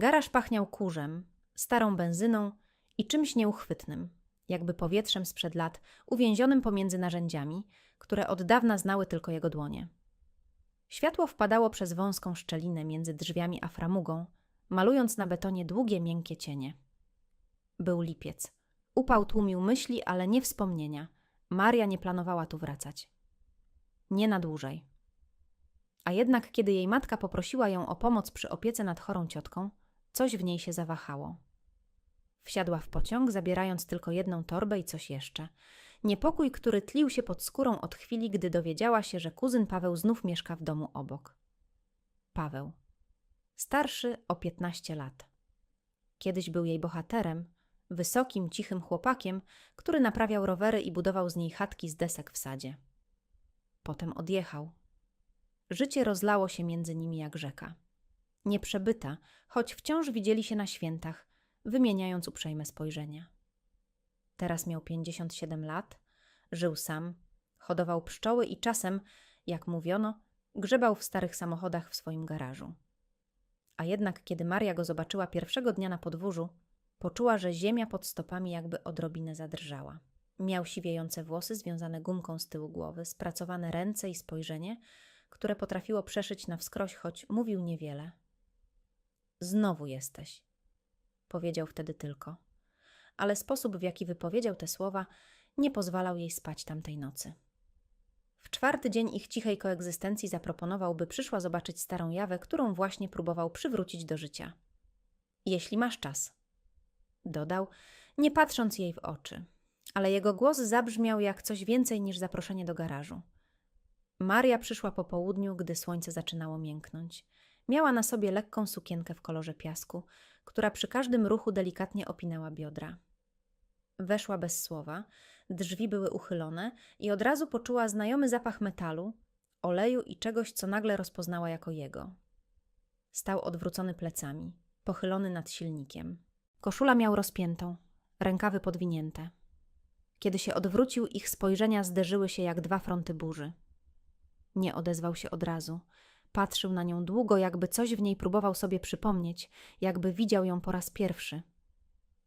Garaż pachniał kurzem, starą benzyną i czymś nieuchwytnym, jakby powietrzem sprzed lat, uwięzionym pomiędzy narzędziami, które od dawna znały tylko jego dłonie. Światło wpadało przez wąską szczelinę między drzwiami a framugą, malując na betonie długie, miękkie cienie. Był lipiec. Upał tłumił myśli, ale nie wspomnienia. Maria nie planowała tu wracać. Nie na dłużej. A jednak, kiedy jej matka poprosiła ją o pomoc przy opiece nad chorą ciotką, coś w niej się zawahało. Wsiadła w pociąg, zabierając tylko jedną torbę i coś jeszcze. Niepokój, który tlił się pod skórą od chwili, gdy dowiedziała się, że kuzyn Paweł znów mieszka w domu obok. Paweł. Starszy o 15 lat. Kiedyś był jej bohaterem, wysokim, cichym chłopakiem, który naprawiał rowery i budował z niej chatki z desek w sadzie. Potem odjechał. Życie rozlało się między nimi jak rzeka. Nieprzebyta, choć wciąż widzieli się na świętach, wymieniając uprzejme spojrzenia. Teraz miał 57 lat, żył sam, hodował pszczoły i czasem, jak mówiono, grzebał w starych samochodach w swoim garażu. A jednak, kiedy Maria go zobaczyła pierwszego dnia na podwórzu, poczuła, że ziemia pod stopami jakby odrobinę zadrżała. Miał siwiejące włosy związane gumką z tyłu głowy, spracowane ręce i spojrzenie, które potrafiło przeszyć na wskroś, choć mówił niewiele. Znowu jesteś, powiedział wtedy tylko. Ale sposób, w jaki wypowiedział te słowa, nie pozwalał jej spać tamtej nocy. W czwarty dzień ich cichej koegzystencji zaproponował, by przyszła zobaczyć starą jawę, którą właśnie próbował przywrócić do życia. Jeśli masz czas, dodał, nie patrząc jej w oczy, ale jego głos zabrzmiał jak coś więcej niż zaproszenie do garażu. Maria przyszła po południu, gdy słońce zaczynało mięknąć. Miała na sobie lekką sukienkę w kolorze piasku, która przy każdym ruchu delikatnie opinała biodra. Weszła bez słowa, drzwi były uchylone i od razu poczuła znajomy zapach metalu, oleju i czegoś, co nagle rozpoznała jako jego. Stał odwrócony plecami, pochylony nad silnikiem. Koszula miał rozpiętą, rękawy podwinięte. Kiedy się odwrócił, ich spojrzenia zderzyły się jak dwa fronty burzy. Nie odezwał się od razu. Patrzył na nią długo, jakby coś w niej próbował sobie przypomnieć, jakby widział ją po raz pierwszy.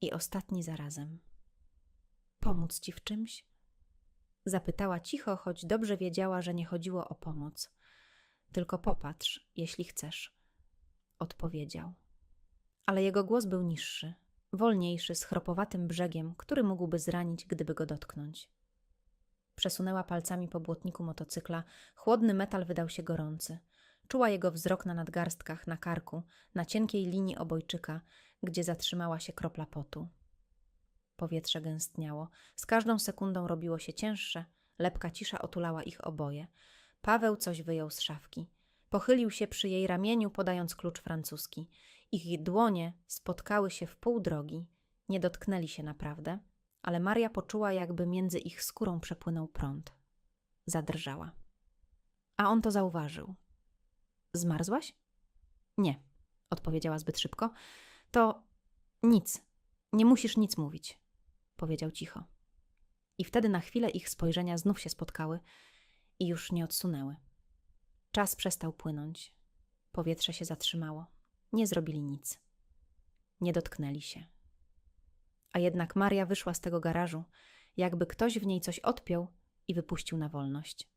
I ostatni zarazem. Pomóc ci w czymś? Zapytała cicho, choć dobrze wiedziała, że nie chodziło o pomoc. Tylko popatrz, jeśli chcesz. Odpowiedział. Ale jego głos był niższy, wolniejszy, z chropowatym brzegiem, który mógłby zranić, gdyby go dotknąć. Przesunęła palcami po błotniku motocykla. Chłodny metal wydał się gorący. Czuła jego wzrok na nadgarstkach, na karku, na cienkiej linii obojczyka, gdzie zatrzymała się kropla potu. Powietrze gęstniało. Z każdą sekundą robiło się cięższe. Lepka cisza otulała ich oboje. Paweł coś wyjął z szafki. Pochylił się przy jej ramieniu, podając klucz francuski. Ich dłonie spotkały się w pół drogi. Nie dotknęli się naprawdę, ale Maria poczuła, jakby między ich skórą przepłynął prąd. Zadrżała. A on to zauważył. Zmarzłaś? Nie, odpowiedziała zbyt szybko. To nic. Nie musisz nic mówić, powiedział cicho. I wtedy na chwilę ich spojrzenia znów się spotkały i już nie odsunęły. Czas przestał płynąć. Powietrze się zatrzymało. Nie zrobili nic. Nie dotknęli się. A jednak Maria wyszła z tego garażu, jakby ktoś w niej coś odpiął i wypuścił na wolność.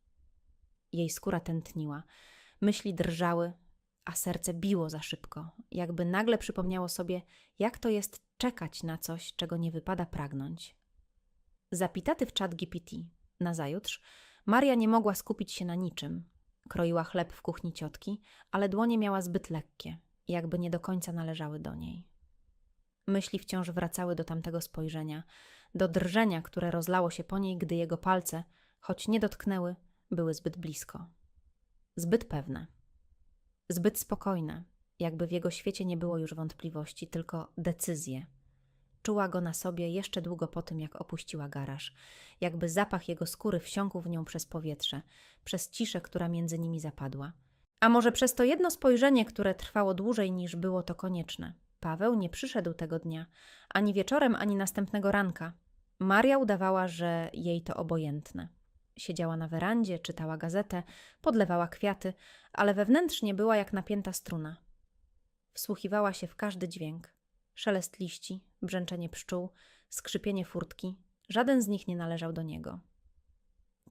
Jej skóra tętniła, myśli drżały, a serce biło za szybko, jakby nagle przypomniało sobie, jak to jest czekać na coś, czego nie wypada pragnąć. Zapitaty w czat GPT, nazajutrz, Maria nie mogła skupić się na niczym. Kroiła chleb w kuchni ciotki, ale dłonie miała zbyt lekkie, jakby nie do końca należały do niej. Myśli wciąż wracały do tamtego spojrzenia, do drżenia, które rozlało się po niej, gdy jego palce, choć nie dotknęły, były zbyt blisko. Zbyt pewne. Zbyt spokojne, jakby w jego świecie nie było już wątpliwości, tylko decyzje. Czuła go na sobie jeszcze długo po tym, jak opuściła garaż, jakby zapach jego skóry wsiąkł w nią przez powietrze, przez ciszę, która między nimi zapadła. A może przez to jedno spojrzenie, które trwało dłużej niż było to konieczne. Paweł nie przyszedł tego dnia, ani wieczorem, ani następnego ranka. Maria udawała, że jej to obojętne. Siedziała na werandzie, czytała gazetę, podlewała kwiaty, ale wewnętrznie była jak napięta struna. Wsłuchiwała się w każdy dźwięk. Szelest liści, brzęczenie pszczół, skrzypienie furtki. Żaden z nich nie należał do niego.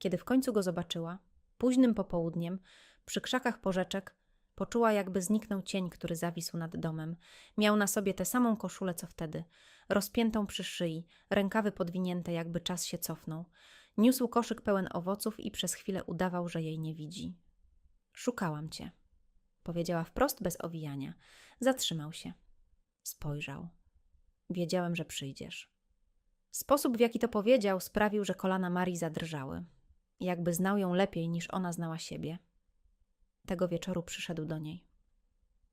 Kiedy w końcu go zobaczyła, późnym popołudniem, przy krzakach porzeczek, poczuła jakby zniknął cień, który zawisł nad domem. Miał na sobie tę samą koszulę co wtedy, rozpiętą przy szyi, rękawy podwinięte, jakby czas się cofnął. Niósł koszyk pełen owoców i przez chwilę udawał, że jej nie widzi. Szukałam cię, powiedziała wprost bez owijania. Zatrzymał się. Spojrzał. Wiedziałem, że przyjdziesz. Sposób, w jaki to powiedział, sprawił, że kolana Marii zadrżały. Jakby znał ją lepiej niż ona znała siebie. Tego wieczoru przyszedł do niej.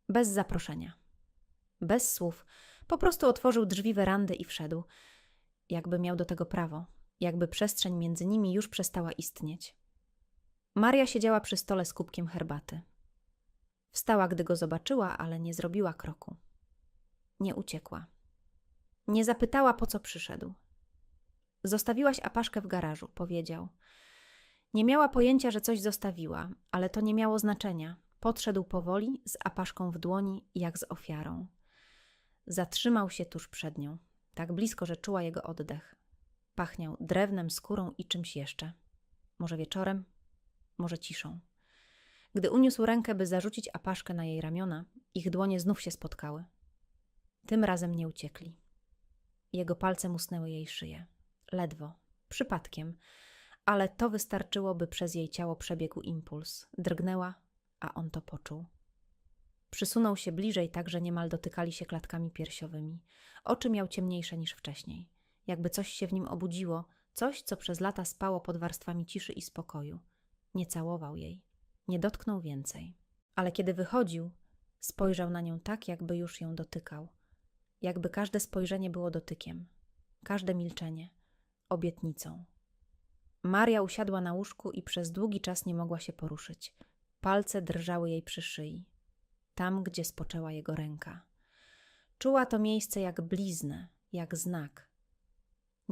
Bez zaproszenia. Bez słów. Po prostu otworzył drzwi werandy i wszedł. Jakby miał do tego prawo. Jakby przestrzeń między nimi już przestała istnieć. Maria siedziała przy stole z kubkiem herbaty. Wstała, gdy go zobaczyła, ale nie zrobiła kroku. Nie uciekła. Nie zapytała, po co przyszedł. Zostawiłaś apaszkę w garażu, powiedział. Nie miała pojęcia, że coś zostawiła, ale to nie miało znaczenia. Podszedł powoli, z apaszką w dłoni, jak z ofiarą. Zatrzymał się tuż przed nią, tak blisko, że czuła jego oddech. Pachniał drewnem, skórą i czymś jeszcze. Może wieczorem, może ciszą. Gdy uniósł rękę, by zarzucić apaszkę na jej ramiona, ich dłonie znów się spotkały. Tym razem nie uciekli. Jego palce musnęły jej szyję. Ledwo, przypadkiem, ale to wystarczyło, by przez jej ciało przebiegł impuls. Drgnęła, a on to poczuł. Przysunął się bliżej, tak że niemal dotykali się klatkami piersiowymi. Oczy miał ciemniejsze niż wcześniej. Jakby coś się w nim obudziło, coś, co przez lata spało pod warstwami ciszy i spokoju. Nie całował jej, nie dotknął więcej. Ale kiedy wychodził, spojrzał na nią tak, jakby już ją dotykał. Jakby każde spojrzenie było dotykiem, każde milczenie obietnicą. Maria usiadła na łóżku i przez długi czas nie mogła się poruszyć. Palce drżały jej przy szyi, tam, gdzie spoczęła jego ręka. Czuła to miejsce jak bliznę, jak znak.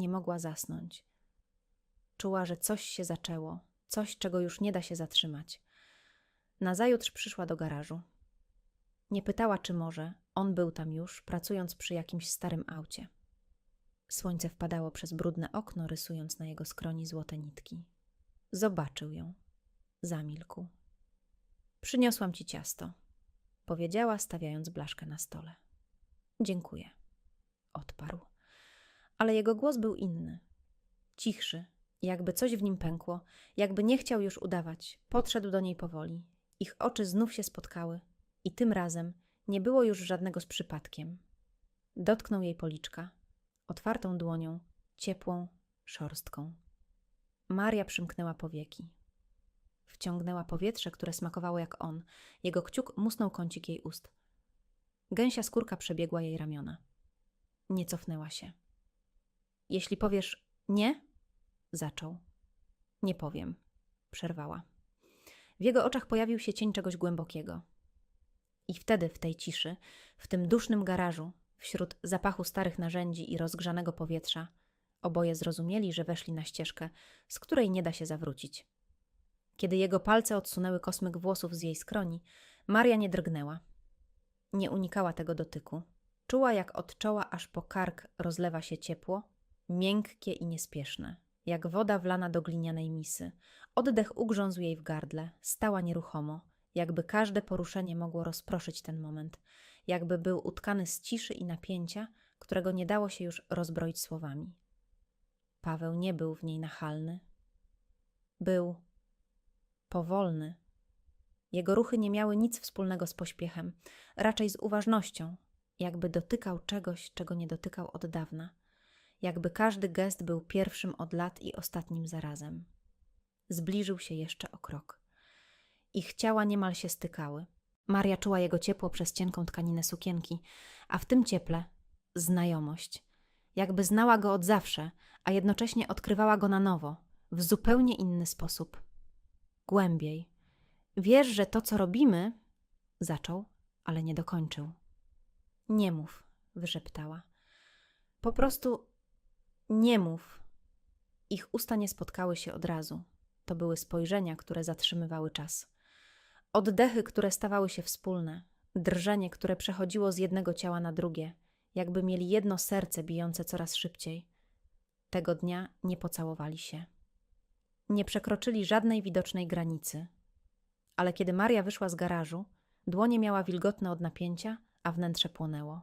Nie mogła zasnąć. Czuła, że coś się zaczęło, coś, czego już nie da się zatrzymać. Nazajutrz przyszła do garażu. Nie pytała, czy może, on był tam już, pracując przy jakimś starym aucie. Słońce wpadało przez brudne okno, rysując na jego skroni złote nitki. Zobaczył ją. Zamilkł. Przyniosłam ci ciasto, powiedziała, stawiając blaszkę na stole. Dziękuję, odparł. Ale jego głos był inny. Cichszy, jakby coś w nim pękło, jakby nie chciał już udawać. Podszedł do niej powoli. Ich oczy znów się spotkały i tym razem nie było już żadnego z przypadkiem. Dotknął jej policzka, otwartą dłonią, ciepłą, szorstką. Maria przymknęła powieki. Wciągnęła powietrze, które smakowało jak on. Jego kciuk musnął kącik jej ust. Gęsia skórka przebiegła jej ramiona. Nie cofnęła się. Jeśli powiesz nie, zaczął. Nie powiem, przerwała. W jego oczach pojawił się cień czegoś głębokiego. I wtedy, w tej ciszy, w tym dusznym garażu, wśród zapachu starych narzędzi i rozgrzanego powietrza, oboje zrozumieli, że weszli na ścieżkę, z której nie da się zawrócić. Kiedy jego palce odsunęły kosmyk włosów z jej skroni, Maria nie drgnęła. Nie unikała tego dotyku. Czuła, jak od czoła aż po kark rozlewa się ciepło, miękkie i niespieszne, jak woda wlana do glinianej misy. Oddech ugrzązł jej w gardle, stała nieruchomo, jakby każde poruszenie mogło rozproszyć ten moment, jakby był utkany z ciszy i napięcia, którego nie dało się już rozbroić słowami. Paweł nie był w niej nachalny. Był powolny. Jego ruchy nie miały nic wspólnego z pośpiechem, raczej z uważnością, jakby dotykał czegoś, czego nie dotykał od dawna, jakby każdy gest był pierwszym od lat i ostatnim zarazem. Zbliżył się jeszcze o krok. Ich ciała niemal się stykały. Maria czuła jego ciepło przez cienką tkaninę sukienki, a w tym cieple znajomość. Jakby znała go od zawsze, a jednocześnie odkrywała go na nowo, w zupełnie inny sposób. Głębiej. Wiesz, że to, co robimy, zaczął, ale nie dokończył. Nie mów, wyszeptała. Po prostu nie mów. Ich usta nie spotkały się od razu. To były spojrzenia, które zatrzymywały czas. Oddechy, które stawały się wspólne, Drżenie, które przechodziło z jednego ciała na drugie, jakby mieli jedno serce bijące coraz szybciej. Tego dnia nie pocałowali się. Nie przekroczyli żadnej widocznej granicy. Ale kiedy Maria wyszła z garażu, dłonie miała wilgotne od napięcia, a wnętrze płonęło.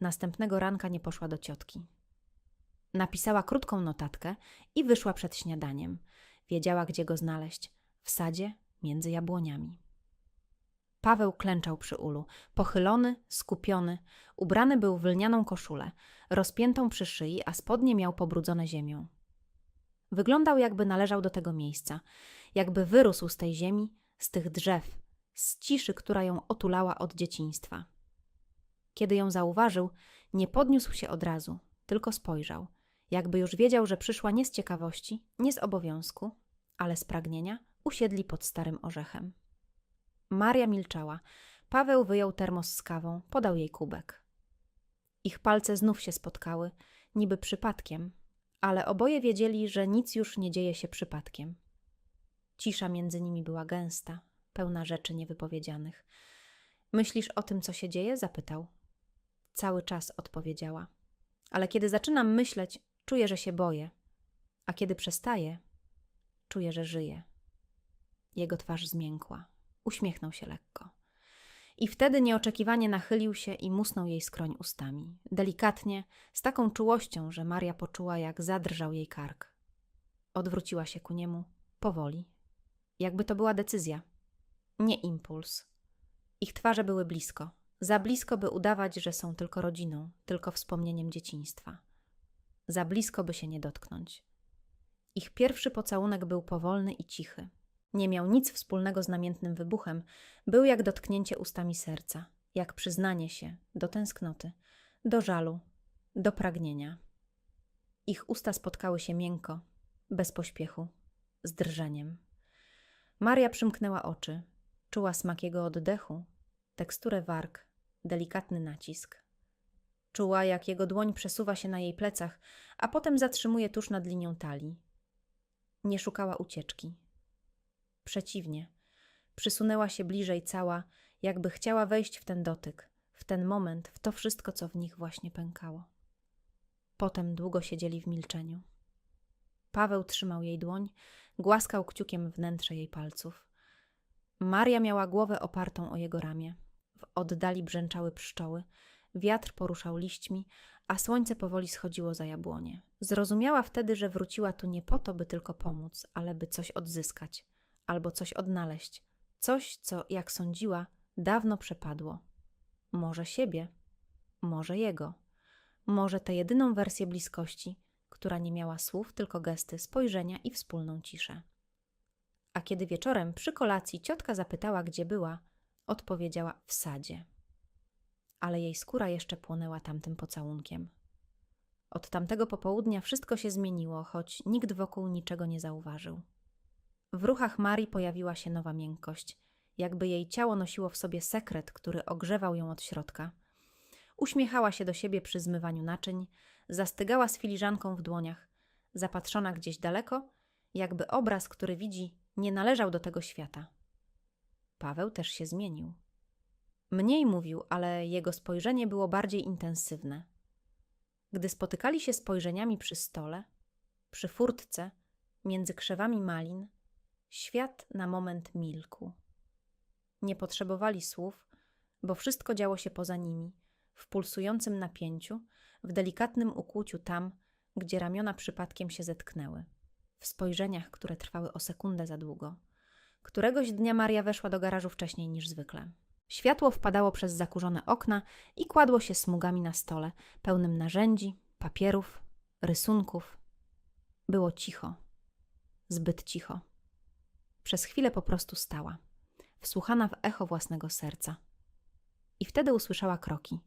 Następnego ranka nie poszła do ciotki. Napisała krótką notatkę i wyszła przed śniadaniem. Wiedziała, gdzie go znaleźć w sadzie między jabłoniami. Paweł klęczał przy ulu, pochylony, skupiony, ubrany był w lnianą koszulę, rozpiętą przy szyi, a spodnie miał pobrudzone ziemią. Wyglądał, jakby należał do tego miejsca, jakby wyrósł z tej ziemi, z tych drzew, z ciszy, która ją otulała od dzieciństwa. Kiedy ją zauważył, nie podniósł się od razu, tylko spojrzał, jakby już wiedział, że przyszła nie z ciekawości, nie z obowiązku, ale z pragnienia, usiedli pod starym orzechem. Maria milczała. Paweł wyjął termos z kawą, podał jej kubek. Ich palce znów się spotkały, niby przypadkiem, ale oboje wiedzieli, że nic już nie dzieje się przypadkiem. Cisza między nimi była gęsta, pełna rzeczy niewypowiedzianych. Myślisz o tym, co się dzieje? zapytał. Cały czas odpowiedziała. Ale kiedy zaczynam myśleć, czuję, że się boję, a kiedy przestaję, czuję, że żyję. Jego twarz zmiękła. Uśmiechnął się lekko. I wtedy nieoczekiwanie nachylił się i musnął jej skroń ustami. Delikatnie, z taką czułością, że Maria poczuła, jak zadrżał jej kark. Odwróciła się ku niemu, powoli. Jakby to była decyzja, nie impuls. Ich twarze były blisko. Za blisko, by udawać, że są tylko rodziną, tylko wspomnieniem dzieciństwa. Za blisko, by się nie dotknąć. Ich pierwszy pocałunek był powolny i cichy. Nie miał nic wspólnego z namiętnym wybuchem, był jak dotknięcie ustami serca, jak przyznanie się do tęsknoty, do żalu, do pragnienia. Ich usta spotkały się miękko, bez pośpiechu, z drżeniem. Maria przymknęła oczy, czuła smak jego oddechu, teksturę warg, delikatny nacisk. Czuła, jak jego dłoń przesuwa się na jej plecach, a potem zatrzymuje tuż nad linią talii. Nie szukała ucieczki, Przeciwnie, przysunęła się bliżej cała, jakby chciała wejść w ten dotyk, w ten moment, w to wszystko, co w nich właśnie pękało. Potem długo siedzieli w milczeniu. Paweł trzymał jej dłoń, głaskał kciukiem wnętrze jej palców. Maria miała głowę opartą o jego ramię. W oddali brzęczały pszczoły, wiatr poruszał liśćmi, a słońce powoli schodziło za jabłonie. Zrozumiała wtedy, że wróciła tu nie po to, by tylko pomóc, ale by coś odzyskać – albo coś odnaleźć, coś, co, jak sądziła, dawno przepadło. Może siebie, może jego, może tę jedyną wersję bliskości, która nie miała słów, tylko gesty, spojrzenia i wspólną ciszę. A kiedy wieczorem przy kolacji ciotka zapytała, gdzie była, odpowiedziała w sadzie. Ale jej skóra jeszcze płonęła tamtym pocałunkiem. Od tamtego popołudnia wszystko się zmieniło, choć nikt wokół niczego nie zauważył. W ruchach Marii pojawiła się nowa miękkość, jakby jej ciało nosiło w sobie sekret, który ogrzewał ją od środka. Uśmiechała się do siebie przy zmywaniu naczyń, zastygała z filiżanką w dłoniach, zapatrzona gdzieś daleko, jakby obraz, który widzi, nie należał do tego świata. Paweł też się zmienił. Mniej mówił, ale jego spojrzenie było bardziej intensywne. Gdy spotykali się spojrzeniami przy stole, przy furtce, między krzewami malin, Świat na moment milkł. Nie potrzebowali słów, bo wszystko działo się poza nimi, w pulsującym napięciu, w delikatnym ukłuciu tam, gdzie ramiona przypadkiem się zetknęły, w spojrzeniach, które trwały o sekundę za długo. Któregoś dnia Maria weszła do garażu wcześniej niż zwykle. Światło wpadało przez zakurzone okna i kładło się smugami na stole, pełnym narzędzi, papierów, rysunków. Było cicho, zbyt cicho. Przez chwilę po prostu stała, wsłuchana w echo własnego serca. I wtedy usłyszała kroki.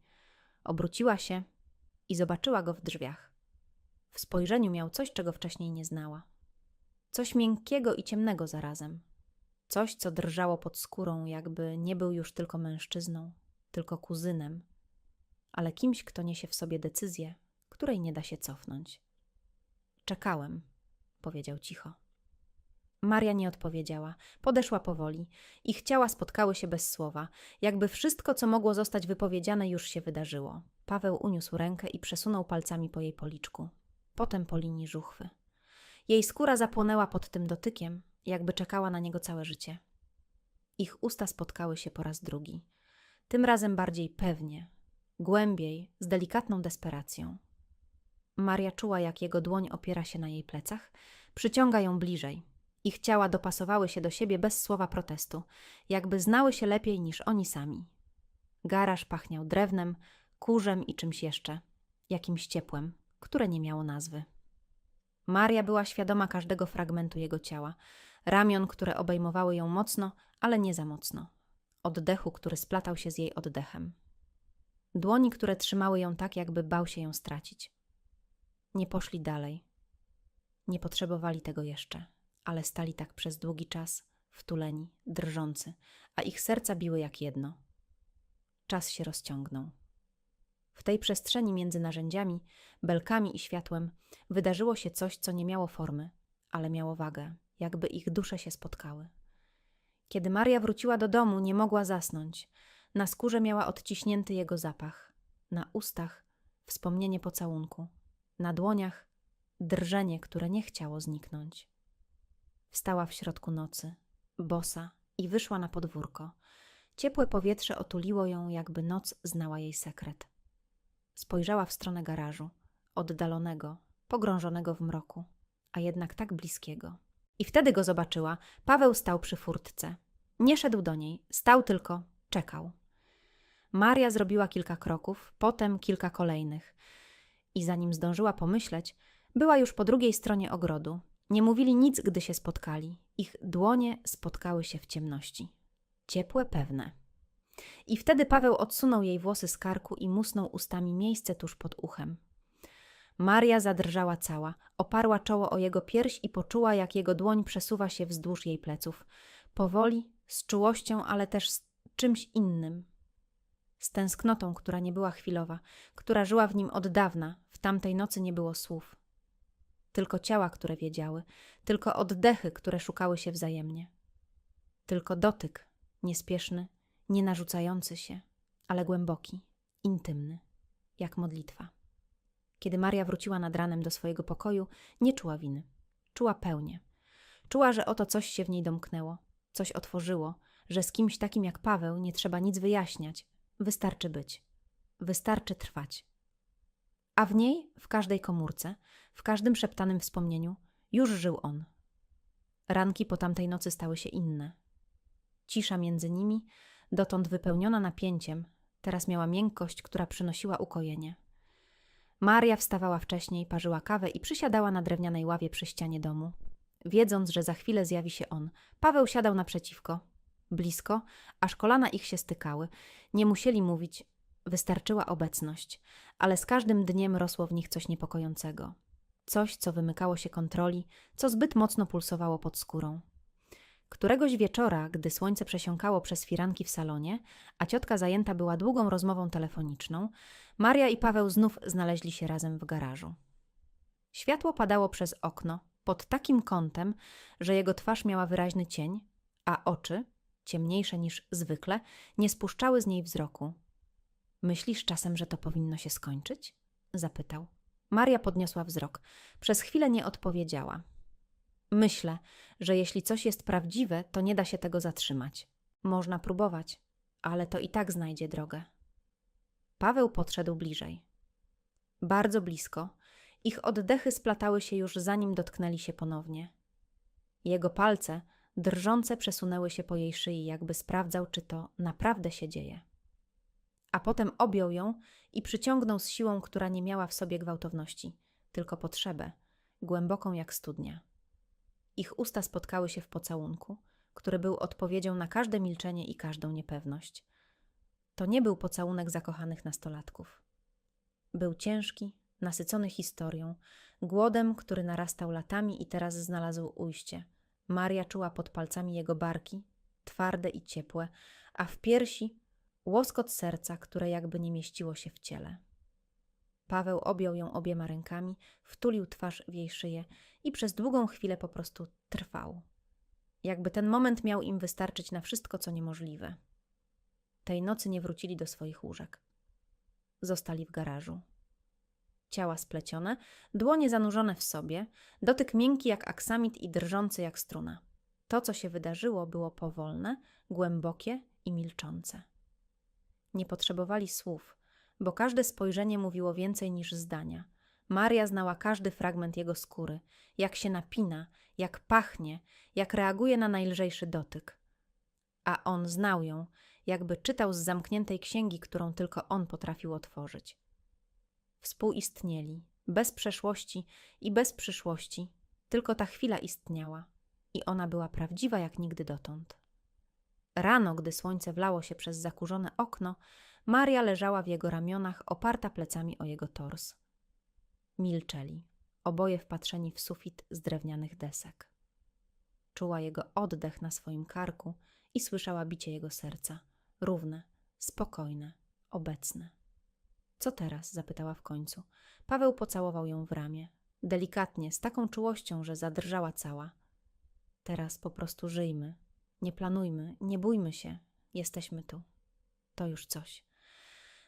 Obróciła się i zobaczyła go w drzwiach. W spojrzeniu miał coś, czego wcześniej nie znała. Coś miękkiego i ciemnego zarazem. Coś, co drżało pod skórą, jakby nie był już tylko mężczyzną, tylko kuzynem, ale kimś, kto niesie w sobie decyzję, której nie da się cofnąć. Czekałem, powiedział cicho. Maria nie odpowiedziała. Podeszła powoli. Ich ciała spotkały się bez słowa, jakby wszystko, co mogło zostać wypowiedziane, już się wydarzyło. Paweł uniósł rękę i przesunął palcami po jej policzku, potem po linii żuchwy. Jej skóra zapłonęła pod tym dotykiem, jakby czekała na niego całe życie. Ich usta spotkały się po raz drugi. Tym razem bardziej pewnie, głębiej, z delikatną desperacją. Maria czuła, jak jego dłoń opiera się na jej plecach, przyciąga ją bliżej. Ich ciała dopasowały się do siebie bez słowa protestu, jakby znały się lepiej niż oni sami. Garaż pachniał drewnem, kurzem i czymś jeszcze, jakimś ciepłem, które nie miało nazwy. Maria była świadoma każdego fragmentu jego ciała, ramion, które obejmowały ją mocno, ale nie za mocno, oddechu, który splatał się z jej oddechem, dłoni, które trzymały ją tak, jakby bał się ją stracić. Nie poszli dalej. Nie potrzebowali tego jeszcze, ale stali tak przez długi czas, wtuleni, drżący, a ich serca biły jak jedno. Czas się rozciągnął. W tej przestrzeni między narzędziami, belkami i światłem wydarzyło się coś, co nie miało formy, ale miało wagę, jakby ich dusze się spotkały. Kiedy Maria wróciła do domu, nie mogła zasnąć. Na skórze miała odciśnięty jego zapach, na ustach wspomnienie pocałunku, na dłoniach drżenie, które nie chciało zniknąć. Wstała w środku nocy, bosa, i wyszła na podwórko. Ciepłe powietrze otuliło ją, jakby noc znała jej sekret. Spojrzała w stronę garażu, oddalonego, pogrążonego w mroku, a jednak tak bliskiego. I wtedy go zobaczyła. Paweł stał przy furtce. Nie szedł do niej, stał tylko, czekał. Maria zrobiła kilka kroków, potem kilka kolejnych. I zanim zdążyła pomyśleć, była już po drugiej stronie ogrodu. Nie mówili nic, gdy się spotkali. Ich dłonie spotkały się w ciemności. Ciepłe, pewne. I wtedy Paweł odsunął jej włosy z karku i musnął ustami miejsce tuż pod uchem. Maria zadrżała cała, oparła czoło o jego pierś i poczuła, jak jego dłoń przesuwa się wzdłuż jej pleców. Powoli, z czułością, ale też z czymś innym. Z tęsknotą, która nie była chwilowa, która żyła w nim od dawna, w tamtej nocy nie było słów. Tylko ciała, które wiedziały, tylko oddechy, które szukały się wzajemnie. Tylko dotyk, niespieszny, nie narzucający się, ale głęboki, intymny, jak modlitwa. Kiedy Maria wróciła nad ranem do swojego pokoju, nie czuła winy. Czuła pełnię. Czuła, że oto coś się w niej domknęło, coś otworzyło, że z kimś takim jak Paweł nie trzeba nic wyjaśniać, wystarczy być, wystarczy trwać. A w niej, w każdej komórce, w każdym szeptanym wspomnieniu, już żył on. Ranki po tamtej nocy stały się inne. Cisza między nimi, dotąd wypełniona napięciem, teraz miała miękkość, która przynosiła ukojenie. Maria wstawała wcześniej, parzyła kawę i przysiadała na drewnianej ławie przy ścianie domu. Wiedząc, że za chwilę zjawi się on, Paweł siadał naprzeciwko, blisko, aż kolana ich się stykały. Nie musieli mówić, wystarczyła obecność, ale z każdym dniem rosło w nich coś niepokojącego. Coś, co wymykało się kontroli, co zbyt mocno pulsowało pod skórą. Któregoś wieczora, gdy słońce przesiąkało przez firanki w salonie, a ciotka zajęta była długą rozmową telefoniczną, Maria i Paweł znów znaleźli się razem w garażu. Światło padało przez okno, pod takim kątem, że jego twarz miała wyraźny cień, a oczy, ciemniejsze niż zwykle, nie spuszczały z niej wzroku. Myślisz czasem, że to powinno się skończyć? zapytał. Maria podniosła wzrok. Przez chwilę nie odpowiedziała. Myślę, że jeśli coś jest prawdziwe, to nie da się tego zatrzymać. Można próbować, ale to i tak znajdzie drogę. Paweł podszedł bliżej. Bardzo blisko. Ich oddechy splatały się już zanim dotknęli się ponownie. Jego palce, drżące, przesunęły się po jej szyi, jakby sprawdzał, czy to naprawdę się dzieje. A potem objął ją i przyciągnął z siłą, która nie miała w sobie gwałtowności, tylko potrzebę, głęboką jak studnia. Ich usta spotkały się w pocałunku, który był odpowiedzią na każde milczenie i każdą niepewność. To nie był pocałunek zakochanych nastolatków. Był ciężki, nasycony historią, głodem, który narastał latami i teraz znalazł ujście. Maria czuła pod palcami jego barki, twarde i ciepłe, a w piersi łoskot serca, które jakby nie mieściło się w ciele. Paweł objął ją obiema rękami, wtulił twarz w jej szyję i przez długą chwilę po prostu trwał. jakby ten moment miał im wystarczyć na wszystko, co niemożliwe. Tej nocy nie wrócili do swoich łóżek. Zostali w garażu. Ciała splecione, dłonie zanurzone w sobie, dotyk miękki jak aksamit i drżący jak struna. To, co się wydarzyło, było powolne, głębokie i milczące. Nie potrzebowali słów, bo każde spojrzenie mówiło więcej niż zdania. Maria znała każdy fragment jego skóry, jak się napina, jak pachnie, jak reaguje na najlżejszy dotyk. A on znał ją, jakby czytał z zamkniętej księgi, którą tylko on potrafił otworzyć. Współistnieli, bez przeszłości i bez przyszłości, tylko ta chwila istniała i ona była prawdziwa jak nigdy dotąd. Rano, gdy słońce wlało się przez zakurzone okno, Maria leżała w jego ramionach, oparta plecami o jego tors. Milczeli, oboje wpatrzeni w sufit z drewnianych desek. Czuła jego oddech na swoim karku i słyszała bicie jego serca, równe, spokojne, obecne. Co teraz? zapytała w końcu. Paweł pocałował ją w ramię, delikatnie, z taką czułością, że zadrżała cała. Teraz po prostu żyjmy, nie planujmy, nie bójmy się, jesteśmy tu. To już coś.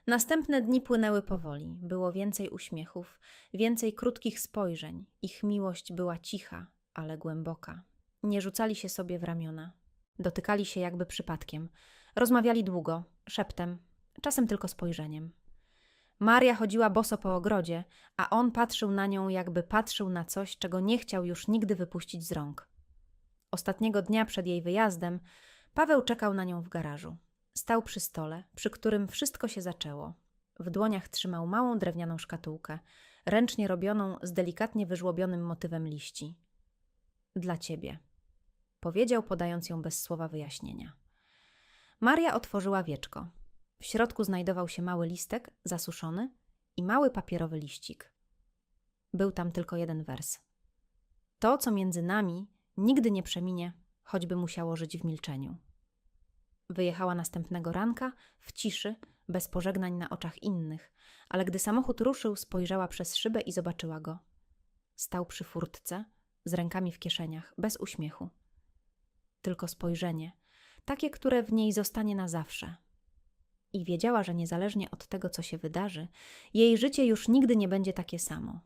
Następne dni płynęły powoli. Było więcej uśmiechów, więcej krótkich spojrzeń. Ich miłość była cicha, ale głęboka. Nie rzucali się sobie w ramiona. Dotykali się jakby przypadkiem. Rozmawiali długo, szeptem, czasem tylko spojrzeniem. Maria chodziła boso po ogrodzie, a on patrzył na nią, jakby patrzył na coś, czego nie chciał już nigdy wypuścić z rąk. Ostatniego dnia przed jej wyjazdem Paweł czekał na nią w garażu. Stał przy stole, przy którym wszystko się zaczęło. W dłoniach trzymał małą drewnianą szkatułkę, ręcznie robioną z delikatnie wyżłobionym motywem liści. Dla ciebie, powiedział, podając ją bez słowa wyjaśnienia. Maria otworzyła wieczko. W środku znajdował się mały listek, zasuszony i mały papierowy liścik. Był tam tylko jeden wers. To, co między nami, nigdy nie przeminie, choćby musiało żyć w milczeniu. Wyjechała następnego ranka, w ciszy, bez pożegnań na oczach innych, ale gdy samochód ruszył, spojrzała przez szybę i zobaczyła go. Stał przy furtce, z rękami w kieszeniach, bez uśmiechu. Tylko spojrzenie, takie, które w niej zostanie na zawsze. I wiedziała, że niezależnie od tego, co się wydarzy, jej życie już nigdy nie będzie takie samo.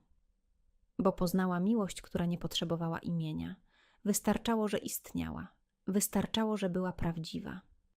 Bo poznała miłość, która nie potrzebowała imienia. Wystarczało, że istniała. Wystarczało, że była prawdziwa.